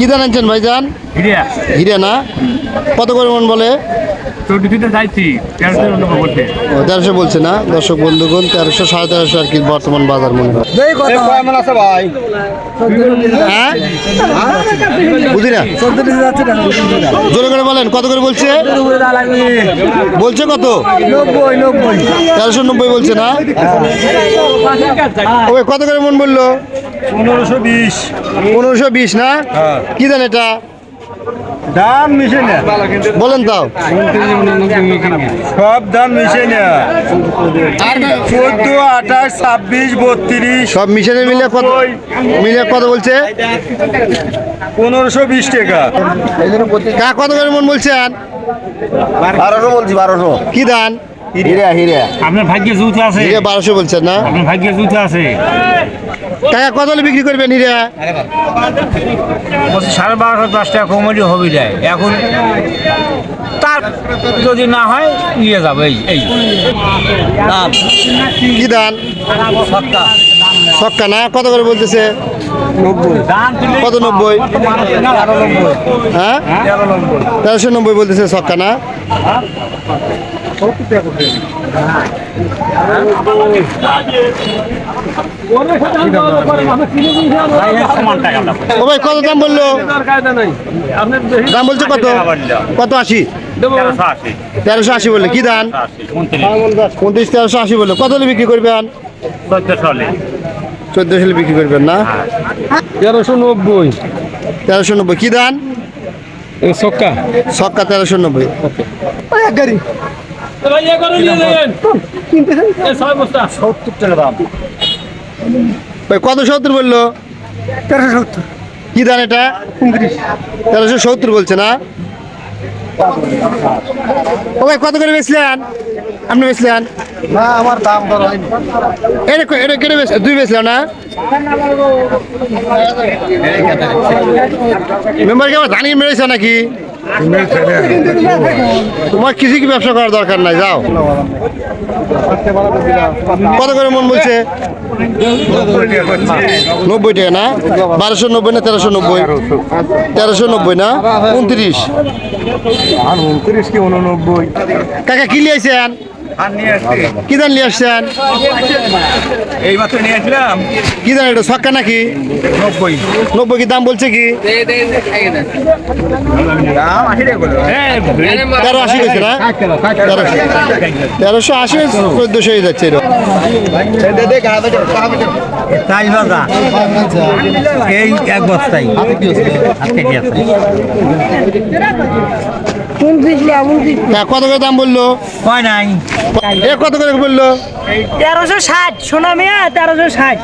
কি জানাচ্ছেন ভাইজান? হিরে না? কত করে মন বলে? তেরোশো ও, তেরোশো বলছে না? দর্শক বন্ধুগণ তেরোশো সাড়ে তেরোশো আর কি বর্তমান বাজার মূল্য হ্যাঁ। বুঝি না। জোরে করে বলেন কত করে বলছে? বলছে কত? তেরোশো নব্বই বলছে না? ওই কত করে মন বলল? পনেরোশো বিশ। পনেরোশো বিশ না? হ্যাঁ। কি দেন এটা? দাম মিশে না। বলেন তাও সব দাম মিশে না। চোদ্দ আঠাশ ছাব্বিশ বত্রিশ সব মিশনে মিলে কত মিলে কত বলছে? পনেরোশো বিশ টাকা। কা কত করে মন বলছেন? বারোশো বলছি বারোশো। কি দান? হিরা হিরা। আপনার ভাগ্যে জুত আছে। হিরে বারোশো বলছেন না? আপনার ভাগ্যে জুত আছে। কাকা কত হলে বিক্রি করবেন হিরে? বলছি সাড়ে বারোশো দশ টাকা কমেডি হবে যায়। এখন তার যদি না হয় নিয়ে যাব এই এই। কি দান ছক্কা না? কত করে বলতেছে? কত নব্বই? হ্যাঁ? তেরোশো নব্বই বলতেছে ছক্কা না? ও ভাই কত দাম বলল? দাম বলছে কত? কত আশি? তেরোশো আশি বললে কি দান উনত্রিশ তেরোশো আশি বলল। কত হলে বিক্রি করবেন? চোদ্দশো হলে বিক্রি করবেন না? তেরোশো নব্বই। তেরোশো নব্বই কি দান সক্কা। ছক্কা তেরোশো নব্বই। সত্তর টাকা দাম। ভাই কত সত্তর বলল? তেরোশো সত্তর। কি দান এটা? উনত্রিশ। তেরোশো সত্তর বলছে না? ও ভাই কত করে বেচলেন? আপনি বেচলেন? না আমার দাম ধর হয়নি। এটা এটা কেটে বেচ দুই বেচলেন না? মেম্বারকে আবার ধানি মেরেছে নাকি? তোমার কিছু কি ব্যবসা করার দরকার নাই? যাও। কত করে মন বলছে? নব্বই টাকা না? বারোশো নব্বই না তেরোশো নব্বই? তেরোশো নব্বই না? উনত্রিশ? আর উনত্রিশ কি উননব্বই? কাকা কি লিয়েছেন কি দান নিয়ে আসছেন? এই মাত্র নিয়ে আসলাম। কি দান এটা ছক্কা নাকি? নব্বই। নব্বই কি দাম বলছে কি? দাম আশি টাকা করে। তেরো আশি গেছে না? তেরোশো। তেরোশো আশি চোদ্দশো হয়ে যাচ্ছে এরকম। তাই বাজা এই এক বস্তাই কেজি আছে? তা কত করে দাম বলল? কয় নাই? এ কত করে বলল? তেরোশো ষাট সোনা মেয়া তেরোশো ষাট।